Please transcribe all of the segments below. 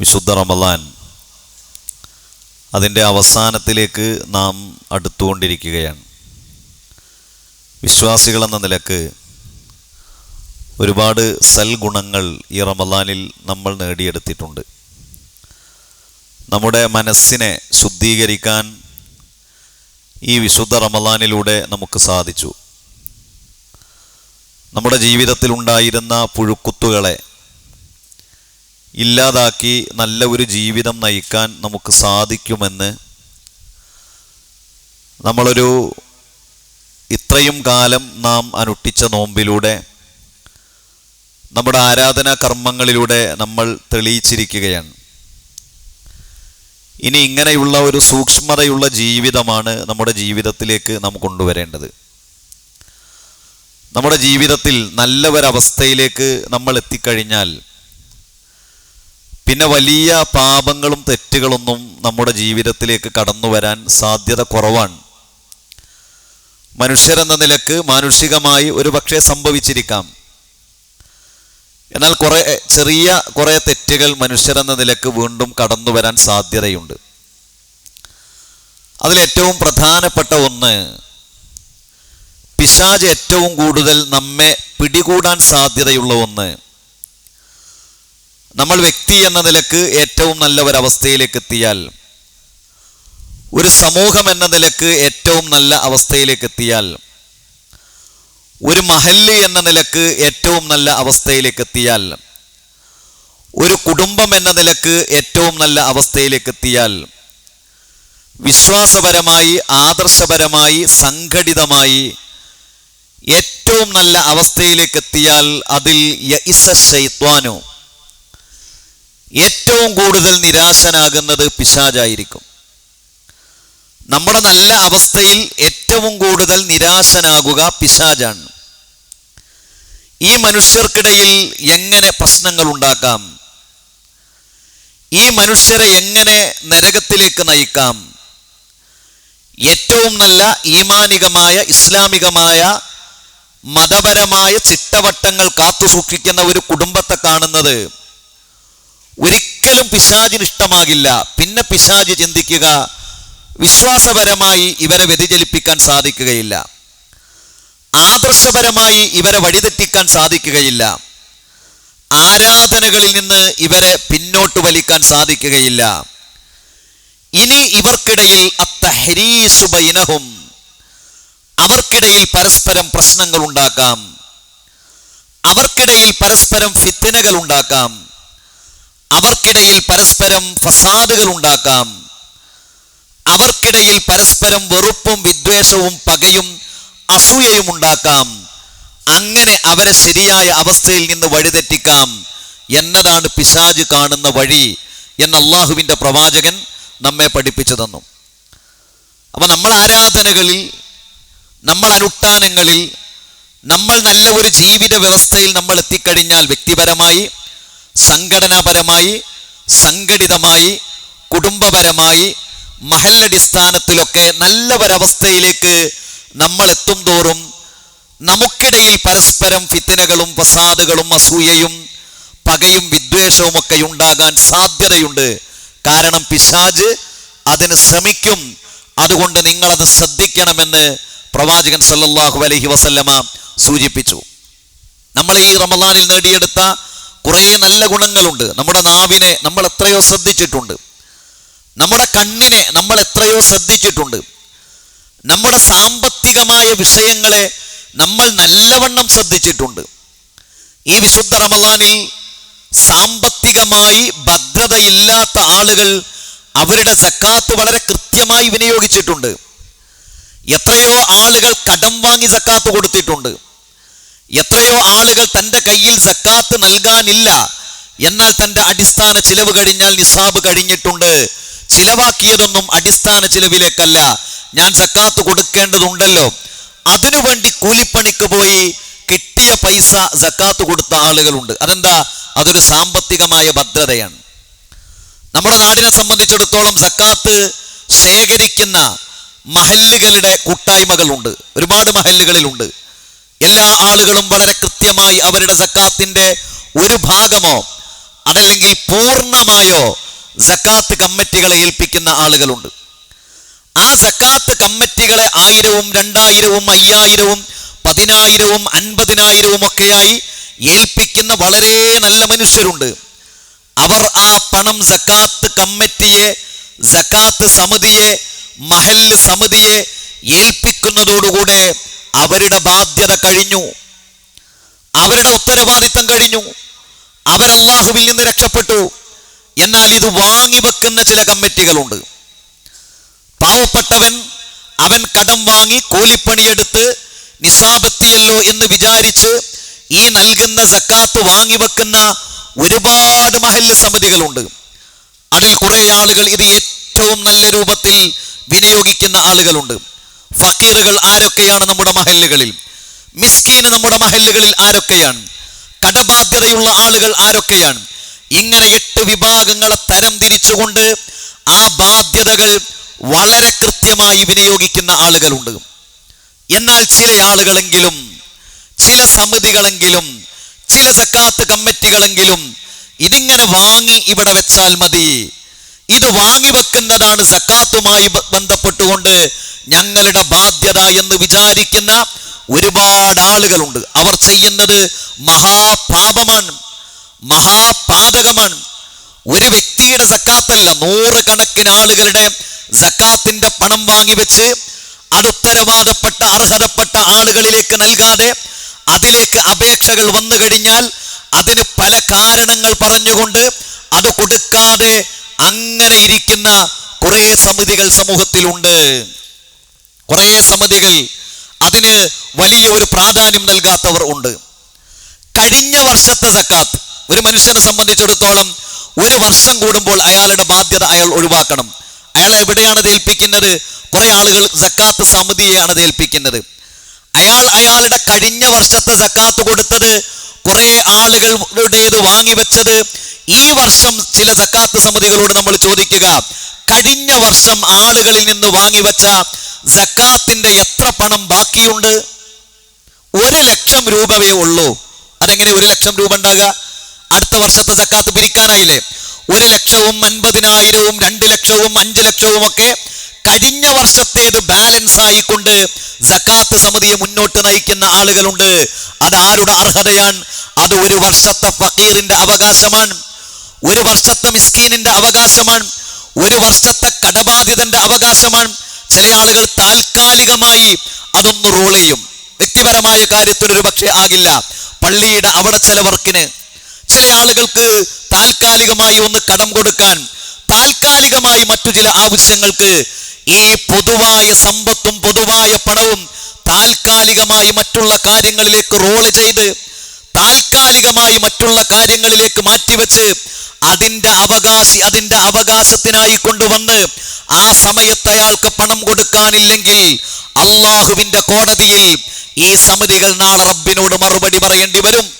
വിശുദ്ധ റമലാൻ അതിന്റെ അവസാനത്തിലേക്ക് നാം അടുത്തുകൊണ്ടിരിക്കുകയാണ്. വിശ്വാസികളെന്ന നിലയ്ക്ക് ഒരുപാട് സൽഗുണങ്ങൾ ഈ റമലാനിൽ നമ്മൾ നേടിയെടുത്തിട്ടുണ്ട്. നമ്മുടെ മനസ്സിനെ ശുദ്ധീകരിക്കാൻ ഈ വിശുദ്ധ റമലാനിലൂടെ നമുക്ക് സാധിച്ചു. നമ്മുടെ ജീവിതത്തിൽ ഉണ്ടായിരുന്ന പുഴുക്കുത്തുകളെ ഇല്ലാതാക്കി നല്ല ഒരു ജീവിതം നയിക്കാൻ നമുക്ക് സാധിക്കുമെന്ന് നമ്മളൊരു ഇത്രയും കാലം നാം അനുഷ്ഠിച്ച നോമ്പിലൂടെ നമ്മുടെ ആരാധനാ കർമ്മങ്ങളിലൂടെ നമ്മൾ തെളിയിച്ചിരിക്കുകയാണ്. ഇനി ഇങ്ങനെയുള്ള ഒരു സൂക്ഷ്മതയുള്ള ജീവിതമാണ് നമ്മുടെ ജീവിതത്തിലേക്ക് നാം കൊണ്ടുവരേണ്ടത്. നമ്മുടെ ജീവിതത്തിൽ നല്ല ഒരവസ്ഥയിലേക്ക് നമ്മൾ എത്തിക്കഴിഞ്ഞാൽ പിന്നെ വലിയ പാപങ്ങളും തെറ്റുകളൊന്നും നമ്മുടെ ജീവിതത്തിലേക്ക് കടന്നു വരാൻ സാധ്യത കുറവാണ്. മനുഷ്യരെന്ന നിലയ്ക്ക് മാനുഷികമായി ഒരു പക്ഷേ സംഭവിച്ചിരിക്കാം. എന്നാൽ കുറേ ചെറിയ കുറേ തെറ്റുകൾ മനുഷ്യരെന്ന നിലയ്ക്ക് വീണ്ടും കടന്നു വരാൻ സാധ്യതയുണ്ട്. അതിലേറ്റവും പ്രധാനപ്പെട്ട ഒന്ന് പിശാജ് ഏറ്റവും കൂടുതൽ നമ്മെ പിടികൂടാൻ സാധ്യതയുള്ള ഒന്ന് നമ്മൾ വ്യക്തി എന്ന നിലയ്ക്ക് ഏറ്റവും നല്ല ഒരവസ്ഥയിലേക്ക് എത്തിയാൽ ഒരു സമൂഹം എന്ന നിലയ്ക്ക് ഏറ്റവും നല്ല അവസ്ഥയിലേക്ക് എത്തിയാൽ ഒരു മഹല്ല് എന്ന നിലയ്ക്ക് ഏറ്റവും നല്ല അവസ്ഥയിലേക്ക് എത്തിയാൽ ഒരു കുടുംബം എന്ന നിലയ്ക്ക് ഏറ്റവും നല്ല അവസ്ഥയിലേക്ക് എത്തിയാൽ വിശ്വാസപരമായി ആദർശപരമായി സംഘടിതമായി ഏറ്റവും നല്ല അവസ്ഥയിലേക്ക് എത്തിയാൽ അതിൽ യഇസ ഏറ്റവും കൂടുതൽ നിരാശനാകുന്നത് പിശാജായിരിക്കും നമ്മുടെ നല്ല അവസ്ഥയിൽ ഏറ്റവും കൂടുതൽ നിരാശനാകുക പിശാജാണ് ഈ മനുഷ്യർക്കിടയിൽ എങ്ങനെ പ്രശ്നങ്ങൾ ഉണ്ടാക്കാം ഈ മനുഷ്യരെ എങ്ങനെ നരകത്തിലേക്ക് നയിക്കാം? ഏറ്റവും നല്ല ഈമാനികമായ ഇസ്ലാമികമായ മതപരമായ ചിട്ടവട്ടങ്ങൾ കാത്തുസൂക്ഷിക്കുന്ന ഒരു കുടുംബത്തെ കാണുന്നത് ഒരിക്കലും പിശാചിന് ഇഷ്ടമാകില്ല. പിന്നെ പിശാജ് ചിന്തിക്കുക വിശ്വാസപരമായി ഇവരെ വ്യതിചലിപ്പിക്കാൻ സാധിക്കുകയില്ല. ആദർശപരമായി ഇവരെ വഴിതെറ്റിക്കാൻ സാധിക്കുകയില്ല. ആരാധനകളിൽ നിന്ന് ഇവരെ പിന്നോട്ട് വലിക്കാൻ സാധിക്കുകയില്ല. ഇനി ഇവർക്കിടയിൽ അത്തഹരീസുബൈനഹും അവർക്കിടയിൽ പരസ്പരം പ്രശ്നങ്ങൾ ഉണ്ടാക്കാം അവർക്കിടയിൽ പരസ്പരം ഫിത്തനകൾ ഉണ്ടാക്കാം അവർക്കിടയിൽ പരസ്പരം ഫസാദുകൾ ഉണ്ടാക്കാം അവർക്കിടയിൽ പരസ്പരം വെറുപ്പും വിദ്വേഷവും പകയും അസൂയയും ഉണ്ടാക്കാം അങ്ങനെ അവരെ ശരിയായ അവസ്ഥയിൽ നിന്ന് വഴിതെറ്റിക്കാം. എന്നതാണ് പിശാജ് കാണുന്ന വഴി എന്ന് അള്ളാഹുവിന്റെ പ്രവാചകൻ നമ്മെ പഠിപ്പിച്ചു തന്നു. അപ്പൊ നമ്മൾ ആരാധനകളിൽ നമ്മൾ അനുഷ്ഠാനങ്ങളിൽ നമ്മൾ നല്ല ഒരു ജീവിത വ്യവസ്ഥയിൽ നമ്മൾ എത്തിക്കഴിഞ്ഞാൽ വ്യക്തിപരമായി സംഘടനാപരമായി സംഘടിതമായി കുടുംബപരമായി മഹല്ലടിസ്ഥാനത്തിലൊക്കെ നല്ല ഒരവസ്ഥയിലേക്ക് നമ്മൾ എത്തും തോറും നമുക്കിടയിൽ പരസ്പരം ഫിത്തിനകളും ഫസാദുകളും അസൂയയും പകയും വിദ്വേഷവും ഒക്കെ ഉണ്ടാകാൻ സാധ്യതയുണ്ട്. കാരണം പിശാജ് അതിന് ശ്രമിക്കും. അതുകൊണ്ട് നിങ്ങളത് ശ്രദ്ധിക്കണമെന്ന് പ്രവാചകൻ സല്ലാഹു അലഹി വസല്ലമ സൂചിപ്പിച്ചു. നമ്മൾ ഈ റമദാനിൽ നേടിയെടുത്ത കുറേ നല്ല ഗുണങ്ങളുണ്ട്. നമ്മുടെ നാവിനെ നമ്മൾ എത്രയോ ശ്രദ്ധിച്ചിട്ടുണ്ട്. നമ്മുടെ കണ്ണിനെ നമ്മൾ എത്രയോ ശ്രദ്ധിച്ചിട്ടുണ്ട്. നമ്മുടെ സാമ്പത്തികമായ വിഷയങ്ങളെ നമ്മൾ നല്ലവണ്ണം ശ്രദ്ധിച്ചിട്ടുണ്ട്. ഈ വിശുദ്ധ റമദാനിൽ സാമ്പത്തികമായി ഭദ്രതയില്ലാത്ത ആളുകൾ അവരുടെ സക്കാത്ത് വളരെ കൃത്യമായി വിനിയോഗിച്ചിട്ടുണ്ട്. എത്രയോ ആളുകൾ കടം വാങ്ങി സക്കാത്ത് കൊടുത്തിട്ടുണ്ട്. എത്രയോ ആളുകൾ തന്റെ കയ്യിൽ സക്കാത്ത് നൽകാനില്ല. എന്നാൽ തന്റെ അടിസ്ഥാന ചിലവ് കഴിഞ്ഞാൽ നിസാബ് കഴിഞ്ഞിട്ടുണ്ട്. ചിലവാക്കിയതൊന്നും അടിസ്ഥാന ചിലവിലേക്കല്ല. ഞാൻ സക്കാത്ത് കൊടുക്കേണ്ടതുണ്ടല്ലോ. അതിനുവേണ്ടി കൂലിപ്പണിക്ക് പോയി കിട്ടിയ പൈസ സക്കാത്ത് കൊടുത്ത ആളുകളുണ്ട്. അതെന്താ? അതൊരു സാമ്പത്തികമായ ഭദ്രതയാണ്. നമ്മുടെ നാടിനെ സംബന്ധിച്ചിടത്തോളം സക്കാത്ത് ശേഖരിക്കുന്ന മഹല്ലുകളുടെ കൂട്ടായ്മകളുണ്ട്. ഒരുപാട് മഹല്ലുകളിലുണ്ട്. എല്ലാ ആളുകളും വളരെ കൃത്യമായി അവരുടെ സക്കാത്തിന്റെ ഒരു ഭാഗമോ അതല്ലെങ്കിൽ പൂർണമായോ സക്കാത്ത് കമ്മിറ്റികളെ ഏൽപ്പിക്കുന്ന ആളുകളുണ്ട്. ആ സക്കാത്ത് കമ്മിറ്റികളെ ആയിരവും രണ്ടായിരവും അയ്യായിരവും പതിനായിരവും അൻപതിനായിരവും ഒക്കെയായി ഏൽപ്പിക്കുന്ന വളരെ നല്ല മനുഷ്യരുണ്ട്. അവർ ആ പണം സക്കാത്ത് കമ്മിറ്റിയെ സക്കാത്ത് സമിതിയെ മഹൽ സമിതിയെ ഏൽപ്പിക്കുന്നതോടുകൂടെ അവരുടെ ബാധ്യത കഴിഞ്ഞു. അവരുടെ ഉത്തരവാദിത്തം കഴിഞ്ഞു. അവരല്ലാഹുവിൽ നിന്ന് രക്ഷപ്പെട്ടു. എന്നാൽ ഇത് വാങ്ങി വെക്കുന്ന ചില കമ്മിറ്റികളുണ്ട്. പാവപ്പെട്ടവൻ അവൻ കടം വാങ്ങി കൂലിപ്പണിയെടുത്ത് നിസാബെത്തിയല്ലോ എന്ന് വിചാരിച്ച് ഈ നൽകുന്ന സക്കാത്ത് വാങ്ങി വെക്കുന്ന ഒരുപാട് മഹല്ല് സമിതികളുണ്ട്. അതിൽ കുറെ ആളുകൾ ഇത് ഏറ്റവും നല്ല രൂപത്തിൽ വിനിയോഗിക്കുന്ന ആളുകളുണ്ട്. ഫക്കീറുകൾ ആരൊക്കെയാണ് നമ്മുടെ മഹല്ലുകളിൽ? മിസ്കീന് നമ്മുടെ മഹല്ലുകളിൽ ആരൊക്കെയാണ്? കടബാധ്യതയുള്ള ആളുകൾ ആരൊക്കെയാണ്? ഇങ്ങനെ എട്ട് വിഭാഗങ്ങളെ തരം തിരിച്ചുകൊണ്ട് ആ ബാധ്യതകൾ വളരെ കൃത്യമായി വിനിയോഗിക്കുന്ന ആളുകളുണ്ട്. എന്നാൽ ചില ആളുകളെങ്കിലും ചില സമിതികളെങ്കിലും ചില സക്കാത്ത് കമ്മിറ്റികളെങ്കിലും ഇതിങ്ങനെ വാങ്ങി ഇവിടെ വെച്ചാൽ മതി. ഇത് വാങ്ങി വെക്കുന്നതാണ് സക്കാത്തുമായി ബന്ധപ്പെട്ടുകൊണ്ട് ഞങ്ങളുടെ ബാധ്യത എന്ന് വിചാരിക്കുന്ന ഒരുപാട് ആളുകളുണ്ട്. അവർ ചെയ്യുന്നത് മഹാപാപമാണ് മഹാപാതകമാണ്. ഒരു വ്യക്തിയുടെ സക്കാത്തല്ല നൂറുകണക്കിന് ആളുകളുടെ സക്കാത്തിന്റെ പണം വാങ്ങിവെച്ച് അത് ഉത്തരവാദപ്പെട്ട അർഹതപ്പെട്ട ആളുകളിലേക്ക് നൽകാതെ അതിലേക്ക് അപേക്ഷകൾ വന്നു കഴിഞ്ഞാൽ അതിന് പല കാരണങ്ങൾ പറഞ്ഞുകൊണ്ട് അത് കൊടുക്കാതെ അങ്ങനെ ഇരിക്കുന്ന കുറേ സമിതികൾ സമൂഹത്തിലുണ്ട്. കുറെ സമിതികൾ അതിന് വലിയ ഒരു പ്രാധാന്യം നൽകാത്തവർ ഉണ്ട്. കഴിഞ്ഞ വർഷത്തെ സക്കാത്ത് ഒരു മനുഷ്യനെ സംബന്ധിച്ചിടത്തോളം ഒരു വർഷം കൂടുമ്പോൾ അയാളുടെ ബാധ്യത അയാൾ ഒഴിവാക്കണം. അയാൾ എവിടെയാണ് ഏൽപ്പിക്കുന്നത്? കുറെ ആളുകൾ സക്കാത്ത് സമിതിയെയാണ് ഏൽപ്പിക്കുന്നത്. അയാൾ അയാളുടെ കഴിഞ്ഞ വർഷത്തെ സക്കാത്ത് കൊടുത്തത് കുറെ ആളുകളുടേത് വാങ്ങിവെച്ചത് ഈ വർഷം ചില സക്കാത്ത് സമിതികളോട് നമ്മൾ ചോദിക്കുക കഴിഞ്ഞ വർഷം ആളുകളിൽ നിന്ന് വാങ്ങിവെച്ച സക്കാത്തിന്റെ എത്ര പണം ബാക്കിയുണ്ട്? ഒരു ലക്ഷം രൂപവേ ഉള്ളൂ. അതെങ്ങനെ ഒരു ലക്ഷം രൂപ ഉണ്ടാകുക? അടുത്ത വർഷത്തെ സക്കാത്ത് പിരിക്കാനായില്ലേ ഒരു ലക്ഷവും അൻപതിനായിരവും രണ്ട് ലക്ഷവും അഞ്ച് ലക്ഷവും ഒക്കെ കഴിഞ്ഞ വർഷത്തേത് ബാലൻസ് ആയിക്കൊണ്ട് സക്കാത്ത് സമിതിയെ മുന്നോട്ട് നയിക്കുന്ന ആളുകളുണ്ട്. അത് ആരുടെ അർഹതയാണ്? അത് ഒരു വർഷത്തെ ഫക്കീറിന്റെ അവകാശമാണ്. ഒരു വർഷത്തെ മിസ്കീനിന്റെ അവകാശമാണ്. ഒരു വർഷത്തെ കടബാധിതന്റെ അവകാശമാണ്. ചില ആളുകൾ താൽക്കാലികമായി അതൊന്ന് റോൾ ചെയ്യും. വ്യക്തിപരമായ കാര്യത്തിൽ ഒരു പക്ഷേ ആകില്ല. പള്ളിയുടെ അവിടെ ചില വർക്കിന് ചില ആളുകൾക്ക് താൽക്കാലികമായി ഒന്ന് കടം കൊടുക്കാൻ താൽക്കാലികമായി മറ്റു ചില ആവശ്യങ്ങൾക്ക് ഈ പൊതുവായ സമ്പത്തും പൊതുവായ പണവും താൽക്കാലികമായി മറ്റുള്ള കാര്യങ്ങളിലേക്ക് റോൾ ചെയ്ത് താൽക്കാലികമായി മറ്റുള്ള കാര്യങ്ങളിലേക്ക് മാറ്റിവെച്ച് അതിന്റെ അവകാശി അതിന്റെ അവകാശത്തിനായി കൊണ്ടുവന്ന് ആ സമയത്ത് അയാൾക്ക് പണം കൊടുക്കാനില്ലെങ്കിൽ അള്ളാഹുവിന്റെ കോടതിയിൽ ഈ സമിതികൾ നാളെ റബ്ബിനോട് മറുപടി പറയേണ്ടി വരും.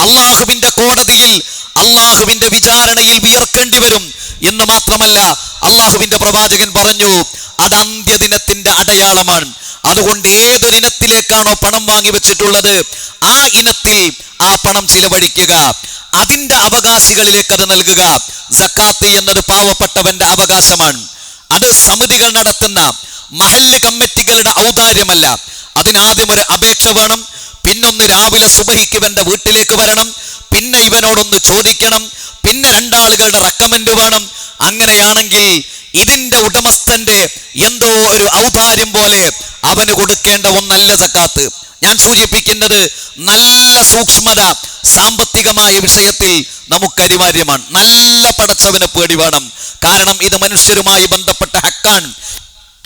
അള്ളാഹുവിന്റെ കോടതിയിൽ അള്ളാഹുവിന്റെ വിചാരണയിൽ വിയർക്കേണ്ടി വരും എന്ന് മാത്രമല്ല അള്ളാഹുവിന്റെ പ്രവാചകൻ പറഞ്ഞു അത് അന്ത്യദിനത്തിന്റെ അടയാളമാണ്. അതുകൊണ്ട് ഏത് ദിനത്തിലേക്കാണോ പണം വാങ്ങി വെച്ചിട്ടുള്ളത്? ആ ഇനത്തിൽ ആ പണം ചിലവഴിക്കുക. അതിന്റെ അവകാശികളിലേക്ക് അത് നൽകുക. ജക്കാത്ത് എന്നത് പാവപ്പെട്ടവന്റെ അവകാശമാണ്. അത് സമിതികൾ നടത്തുന്ന മഹല്ല് കമ്മിറ്റികളുടെ ഔദാര്യമല്ല. അതിനാദ്യം ഒരു അപേക്ഷ വേണം. പിന്നൊന്ന് രാവിലെ സുബഹിക്ക് ഇവന്റെ വീട്ടിലേക്ക് വരണം. പിന്നെ ഇവനോടൊന്ന് ചോദിക്കണം. പിന്നെ രണ്ടാളുകളുടെ റെക്കമെന്റ് വേണം. അങ്ങനെയാണെങ്കിൽ ഇതിന്റെ ഉടമസ്ഥന്റെ എന്തോ ഒരു ഔദാര്യം പോലെ അവന് കൊടുക്കേണ്ട ഒന്നല്ല സക്കാത്ത് ഞാൻ സൂചിപ്പിക്കുന്നത് നല്ല സൂക്ഷ്മത സാമ്പത്തികമായ വിഷയത്തിൽ നമുക്ക് അനിവാര്യമാണ്. നല്ല പടച്ചവനെ പേടി വേണം. കാരണം ഇത് മനുഷ്യരുമായി ബന്ധപ്പെട്ട ഹക്കാണ്.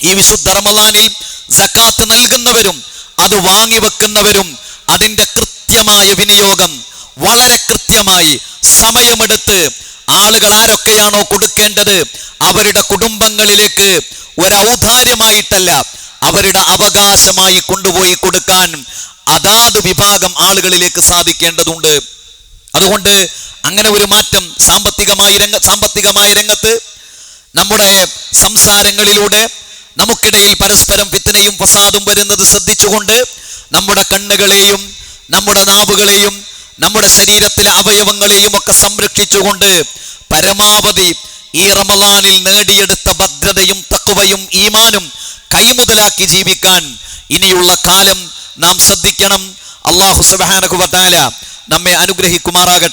ഈ വിശുദ്ധ റമദാനിൽ സക്കാത്ത് നൽകുന്നവരും അത് വാങ്ങി വെക്കുന്നവരും അതിന്റെ കൃത്യമായ വിനിയോഗം വളരെ കൃത്യമായി സമയമെടുത്ത് ആളുകൾ ആരൊക്കെയാണോ കൊടുക്കേണ്ടത്? അവരുടെ കുടുംബങ്ങളിലേക്ക് ഒരു ഔദാര്യമായിട്ടല്ല അവരുടെ അവകാശമായി കൊണ്ടുപോയി കൊടുക്കാൻ അതാത് വിഭാഗം ആളുകളിലേക്ക് സാധിക്കേണ്ടതുണ്ട്. അതുകൊണ്ട് അങ്ങനെ ഒരു മാറ്റം സാമ്പത്തികമായി രംഗ സാമ്പത്തികമായ രംഗത്ത് നമ്മുടെ സംസാരങ്ങളിലൂടെ നമുക്കിടയിൽ പരസ്പരം ഫിത്തനയും ഫസാദും വരുന്നത് ശ്രദ്ധിച്ചുകൊണ്ട് നമ്മുടെ കണ്ണുകളെയും നമ്മുടെ നാവുകളെയും നമ്മുടെ ശരീരത്തിലെ അവയവങ്ങളെയും ഒക്കെ സംരക്ഷിച്ചുകൊണ്ട് പരമാവധി ഈ റമലാനിൽ നേടിയെടുത്ത ഭദ്രതയും തക്കുവയും ഈമാനും കൈമുതലാക്കി ജീവിക്കാൻ ഇനിയുള്ള കാലം നാം ശ്രദ്ധിക്കണം. അള്ളാഹു വ നമ്മെ അനുഗ്രഹിക്കുമാറാകട്ടെ.